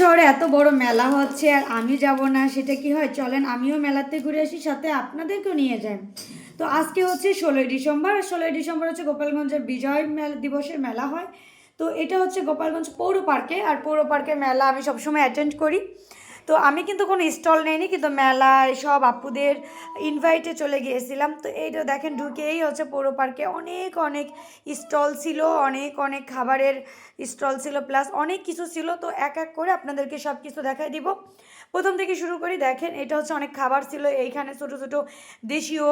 শহরে এত বড় মেলা হচ্ছে আর আমি যাব না, সেটা কি হয়? চলেন, আমিও মেলাতে ঘুরে আসি, সাথে আপনাদেরকেও নিয়ে যাই। তো আজকে হচ্ছে ষোলোই ডিসেম্বর ষোলোই ডিসেম্বর হচ্ছে গোপালগঞ্জের বিজয় মেলা, দিবসের মেলা হয়। তো এটা হচ্ছে গোপালগঞ্জ পৌর পার্কে, আর পৌর পার্কের মেলা আমি সবসময় অ্যাটেন্ড করি। তো আমি কিন্তু কোনো স্টল নেইনি, কিন্তু মেলায় সব আপুদের ইনভাইটে চলে গিয়েছিলাম। তো এইটা দেখেন ঢুকেই হচ্ছে পৌর পার্কে অনেক অনেক স্টল ছিল, অনেক অনেক খাবারের স্টল ছিল, প্লাস অনেক কিছু ছিল। তো এক এক করে আপনাদেরকে সব কিছু দেখাই দিব। প্রথম থেকে শুরু করি, দেখেন এটা হচ্ছে অনেক খাবার ছিল, এইখানে ছোটো ছোটো দেশীয়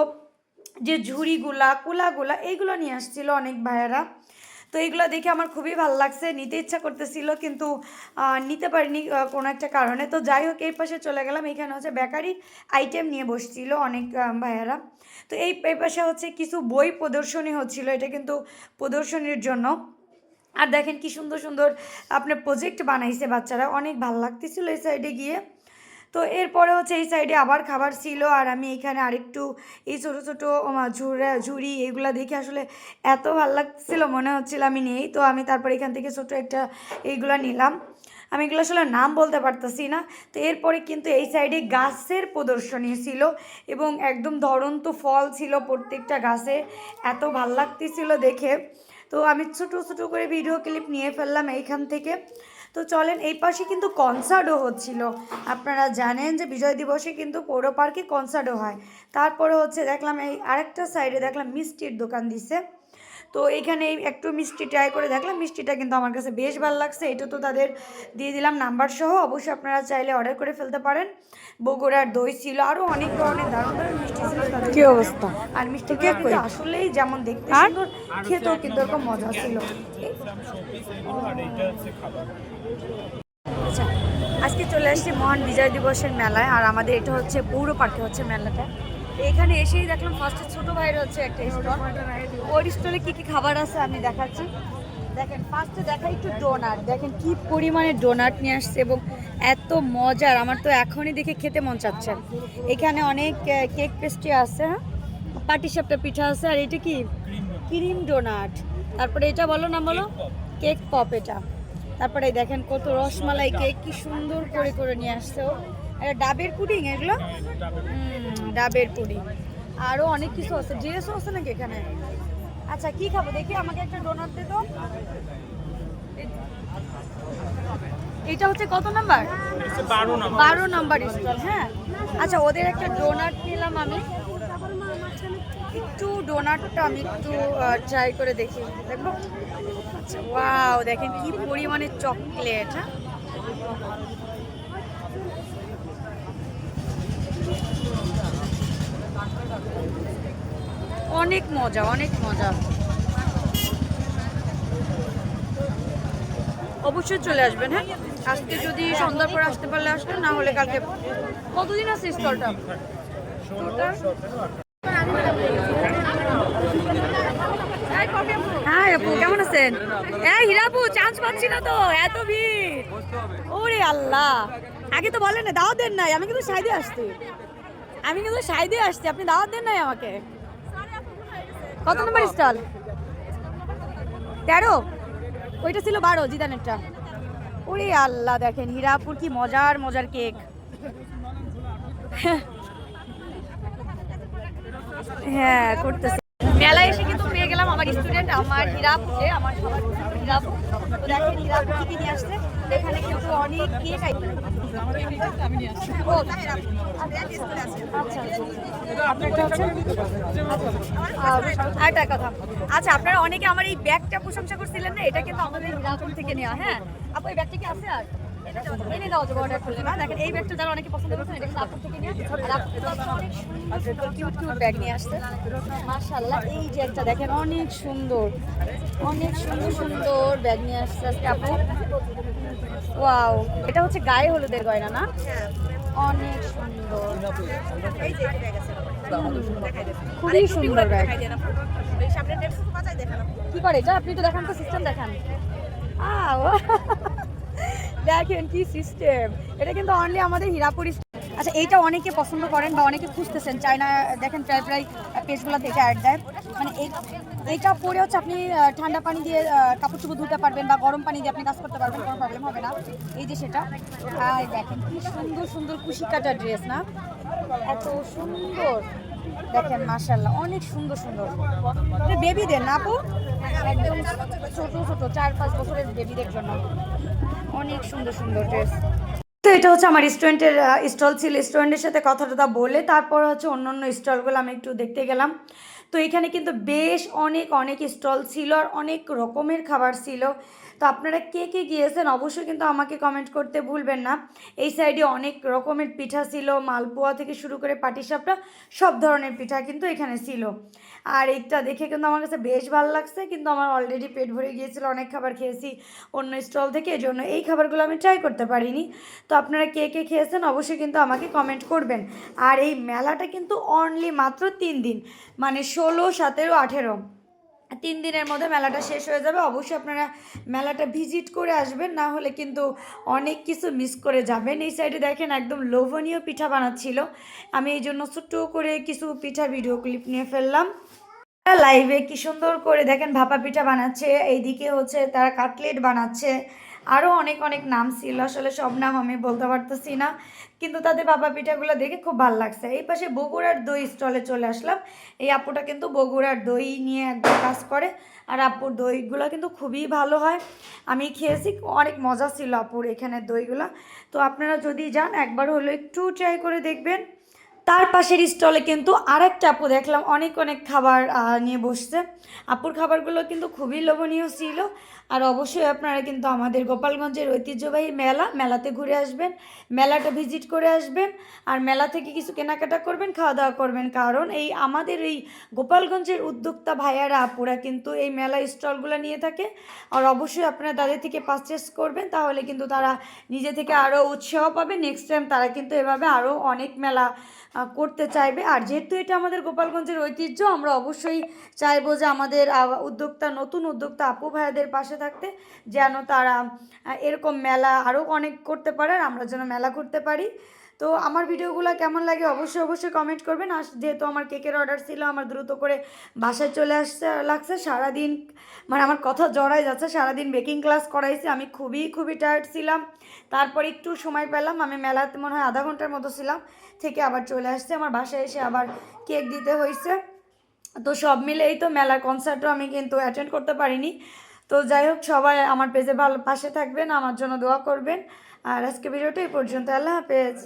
যে ঝুড়িগুলা, কুলাগুলা, এইগুলো নিয়ে আসছিল অনেক ভাইয়েরা। তো এইগুলো দেখে আমার খুবই ভালো লাগছে। নিতে ইচ্ছা করতেছিল কিন্তু নিতে পারিনি কোনো একটা কারণে। তো যাই হোক এই পাশে চলে গেলাম। এখানে হচ্ছে বেকারি আইটেম নিয়ে বসছিল অনেক ভাইয়েরা। তো এই এই পাশে হচ্ছে কিছু বই প্রদর্শনী হচ্ছিল। এটা কিন্তু প্রদর্শনীর জন্য। আর দেখেন কি সুন্দর সুন্দর আপনার প্রজেক্ট বানাইছে বাচ্চারা। অনেক ভালো লাগতেছিল এই সাইডে গিয়ে। তো এরপরে হচ্ছে এই সাইডে আবার খাবার ছিল আর আমি এখানে আরেকটু এই ছোটো ছোটো ঝুড়া, ঝুড়ি এগুলো দেখে আসলে এত ভালো লাগছিল, মনে হচ্ছিল আমি নেই। তো আমি তারপর এখান থেকে ছোটো একটা এইগুলো নিলাম। আমি এগুলো আসলে নাম বলতে পারতেছি না। তো এরপরে কিন্তু এই সাইডে গাছের প্রদর্শনী ছিল এবং একদম ধরন্ত ফল ছিল প্রত্যেকটা গাছে। এত ভালো লাগতেছিল দেখে। তো আমি ছোটো ছোটো করে ভিডিও ক্লিপ নিয়ে ফেললাম এইখান থেকে। তো চলেন এই পাশে কিন্তু কনসার্টও হচ্ছিল। আপনারা জানেন যে বিজয় দিবসে কিন্তু পৌর পার্কে কনসার্টও হয়। তারপরে হচ্ছে দেখলাম এই আরেকটা সাইডে দেখলাম মিষ্টির দোকান দিছে। তো এইখানে এই একটু মিষ্টি ট্রাই করে দেখলাম মিষ্টিটা কিন্তু আমার কাছে বেশ ভালো লাগছে। এটা তো তাদের দিয়ে দিলাম নাম্বার সহ অবশ্যই আপনারা চাইলে অর্ডার করে ফেলতে পারেন। বগুড়ার দই ছিল আরও অনেক ধরনের দারুণ দারুণ মিষ্টি ছিল তাদের কি অবস্থা? আর মিষ্টি কেক আসলেই যেমন দেখতে সুন্দর খেতেও কিন্তু এরকম মজা ছিল। আচ্ছা আজকে চলে আসছি মহান বিজয় দিবসের মেলায় আর আমাদের এটা হচ্ছে পৌর পার্কে হচ্ছে মেলাটা। এখানে এসেই দেখলাম ফার্স্টে ছোট ভাইয়ের হচ্ছে একটা স্টল ওর স্টলে কি কি খাবার আছে আমি দেখাচ্ছি। দেখেন ফার্স্টে দেখা একটু ডোনাট দেখেন কি পরিমাণে ডোনাট নিয়ে আসছে এবং এত মজার। আমার তো এখনই দেখে খেতে মন চাচ্ছে। এখানে অনেক কেক পেস্ট্রি আছে হ্যাঁ? পাটিসাপটা পিঠা আছে, আর এটা কি? ক্রিম ডোনাট তারপরে এটা বলো না, বলো? কেক পপ এটা। তারপরে দেখেন কত রসমালাই কেক কি সুন্দর করে করে নিয়ে আসছে ও। এটা ডাবের পুডিং এগুলো? ডাবের পুডিং। আরও অনেক কিছু আছে। ড্রেসও আছে নাকি এখানে? আচ্ছা কি খাব? দেখি আমাকে একটা ডোনাট দে তো। এটা হচ্ছে কত নাম্বার? বারো নাম্বার। স্টল হ্যাঁ। আচ্ছা ওদের একটা ডোনাট নিলাম আমি। একটু ডোনাটটা আমি একটু ট্রাই করে দেখি। দেখব আচ্ছা ওয়াও দেখেন কি পরিমাণে চকলেট হ্যাঁ। অনেক মজা অনেক মজা। অবশ্যই চলে আসবেন হ্যাঁ? আজকে যদি সন্ধ্যার পর আসতে পারলে আসবেন, না হলে কালকে। কতদিন আছে স্টলটা হ্যাঁ আপু, কেমন আছেন? হ্যাঁ চান্স তো, এত ওরে আল্লাহ। আগে তো বলেন না দাওয়াত দেন নাই, আমি কিন্তু সাইডে আসছি। আমি কিন্তু সাইডে আসছি, আপনি দাওয়াত দেন নাই আমাকে। কত নম্বর স্টল? তেরো? ওইটা ছিল বারো, জিদানেরটা। ওরে আল্লাহ দেখেন, হীরাপুর কি মজার মজার কেক। হ্যাঁ করতেছে। মেলায় এসে কিন্তু পেয়ে গেলাম আমার স্টুডেন্ট, আমার হীরাপুরে, আমার সবার হীরাপুর। তো দেখেন হীরাপুর কি নিয়ে আসছে? এখানে কিন্তু অনেক কেক ও আচ্ছা। একটা কথা। আচ্ছা আপনারা অনেকে আমার এই ব্যাগটা প্রশংসা করছিলেন না? এটা কিন্তু আমাদের থেকে নেওয়া হ্যাঁ? আপু ব্যাগটা কি আছে আর? এনে দাও যে অর্ডার করলে না দেখেন এই ব্যাগটা যারা অনেকে পছন্দ করছেন এটা কিন্তু আপুর থেকে নিয়ে আর আপু অনেক সুন্দর কিউট কিউট ব্যাগ নিয়ে আসছে মাশাআল্লাহ এই যে একটা দেখেন অনেক সুন্দর অনেক সুন্দর সুন্দর ব্যাগ নিয়ে আসছে আজকে আপু। ওয়াও এটা হচ্ছে গায়ে হলুদের গয়না না? অনেক সুন্দর। খুবই সুন্দর ব্যাগ। কি করে? এটা আপনি তো দেখান তো সিস্টেম দেখান। আও দেখেন কি সিস্টেম এটা কিন্তু অনলি আমাদের হীরাপুর আচ্ছা এইটা অনেকে পছন্দ করেন বা অনেকে খুঁজতেছেন। চায়না, দেখেন প্রায় প্রায় পেজগুলো দেখে অ্যাড দেয়। মানে এই এইটা পরে হচ্ছে আপনি ঠান্ডা পানি দিয়ে কাপড় চোপড় ধুতে পারবেন বা গরম পানি দিয়ে আপনি কাজ করতে পারবেন, কোনো প্রবলেম হবে না। এই যে সেটা। দেখেন কি সুন্দর সুন্দর কুশি কাটা ড্রেস না? এত সুন্দর। দেখেন মাশাল্লাহ অনেক সুন্দর সুন্দর। বেবিদের না আপু? একদম ছোট ছোট, চার পাঁচ বছরের বেবিদের জন্য। অনেক সুন্দর সুন্দর ড্রেস তো এটা হচ্ছে আমার রেস্টুরেন্টের স্টল ছিল। রেস্টুরেন্টের সাথে কথাটা বলে তারপর হচ্ছে অন্য অন্য স্টলগুলো আমি একটু দেখতে গেলাম। তো এখানে কিন্তু বেশ অনেক অনেক স্টল ছিল আর অনেক রকমের খাবার ছিল। তো আপনারা কে কে গিয়েছেন অবশ্যই কিন্তু আমাকে কমেন্ট করতে ভুলবেন না। এই সাইডে অনেক রকমের পিঠা ছিল, মালপোয়া থেকে শুরু করে পাটিসাপটা, সব ধরনের পিঠা কিন্তু এখানে ছিল। আর এইটা দেখে কিন্তু আমার কাছে বেশ ভালো লাগছে, কিন্তু আমার অলরেডি পেট ভরে গিয়েছিল, অনেক খাবার খেয়েছি অন্য স্টল থেকে এই জন্য এই খাবারগুলো আমি ট্রাই করতে পারিনি। তো আপনারা কে কে খেয়েছেন অবশ্যই কিন্তু আমাকে কমেন্ট করবেন। আর এই মেলাটা কিন্তু অনলি মাত্র তিন দিন মানে ষোলো, সতেরো, আঠেরো। তিন দিনের মধ্যে মেলাটা শেষ হয়ে যাবে। অবশ্যই আপনারা মেলাটা ভিজিট করে আসবেন, না হলে কিন্তু অনেক কিছু মিস করে যাবেন। এই সাইডে দেখেন একদম লোভনীয় পিঠা বানাচ্ছিল। আমি এই জন্য ছোট্ট করে কিছু পিঠার ভিডিও ক্লিপ নিয়ে ফেললাম। লাইভে কি সুন্দর করে দেখেন ভাপা পিঠা বানাচ্ছে। এইদিকে হচ্ছে তারা কাটলেট বানাচ্ছে। আরও অনেক অনেক নাম ছিল। আসলে সব নাম আমি বলতে পারতেছি না। কিন্তু তাদের বাবা পিঠাগুলো দেখে খুব ভালো লাগছে। এই পাশে বগুড়ার দই স্টলে চলে আসলাম। এই আপুটা কিন্তু বগুড়ার দই নিয়ে একদম কাজ করে। আর আপুর দইগুলো কিন্তু খুবই ভালো হয়। আমি খেয়েছি, অনেক মজা ছিল আপুর এখানে দইগুলো। তো আপনারা যদি যান, একবার হলো একটু ট্রাই করে দেখবেন। তার পাশের স্টলে কিন্তু আরেকটা আপু দেখলাম, অনেক অনেক খাবার নিয়ে বসছে। আপুর খাবারগুলো কিন্তু খুবই লোভনীয় ছিল। আর অবশ্যই আপনারা কিন্তু আমাদের গোপালগঞ্জের ঐতিহ্যবাহী মেলা, মেলাতে ঘুরে আসবেন, মেলাটা ভিজিট করে আসবেন, আর মেলা থেকে কিছু কেনাকাটা করবেন খাওয়া দাওয়া করবেন। কারণ এই আমাদের এই গোপালগঞ্জের উদ্যোক্তা ভাইয়ারা, আপুরা কিন্তু এই মেলা স্টলগুলো নিয়ে থাকে। আর অবশ্যই আপনারা তাদের থেকে পারচেস করবেন, তাহলে কিন্তু তারা নিজে থেকে আরও উৎসাহ পাবে। নেক্সট টাইম তারা কিন্তু এভাবে আরও অনেক মেলা করতে চাইবে। আর যেহেতু এটা আমাদের গোপালগঞ্জের ঐতিহ্য, আমরা অবশ্যই চাইব যে আমাদের উদ্যোক্তা, নতুন উদ্যোক্তা আপু ভাইয়াদের পাশে থাকতে, যেন তারা এরকম মেলা আরও অনেক করতে পারে, আর আমরা যেন মেলা করতে পারি। তো আমার ভিডিওগুলো কেমন লাগে অবশ্যই অবশ্যই কমেন্ট করবেন। আর যেহেতু আমার কেকের অর্ডার ছিল, আমার দ্রুত করে বাসায় চলে আসছে, লাগছে। সারাদিন মানে আমার কথা জড়াই যাচ্ছে, সারাদিন বেকিং ক্লাস করাইছি। আমি খুবই খুবই টায়ার্ড ছিলাম। তারপর একটু সময় পেলাম। আমি মেলাতে মনে হয় আধা ঘণ্টার মতো ছিলাম, থেকে আবার চলে আসছে। আমার বাসায় এসে আবার কেক দিতে হয়েছে তো সব মিলে এই তো মেলার কনসার্টও আমি কিন্তু অ্যাটেন্ড করতে পারিনি। তো যাই হোক, সবাই আমার পেজে ভালো, পাশে থাকবেন, আমার জন্য দোয়া করবেন। আর আজকে ভিডিওটা এই পর্যন্ত। আল্লাহ হাফেজ।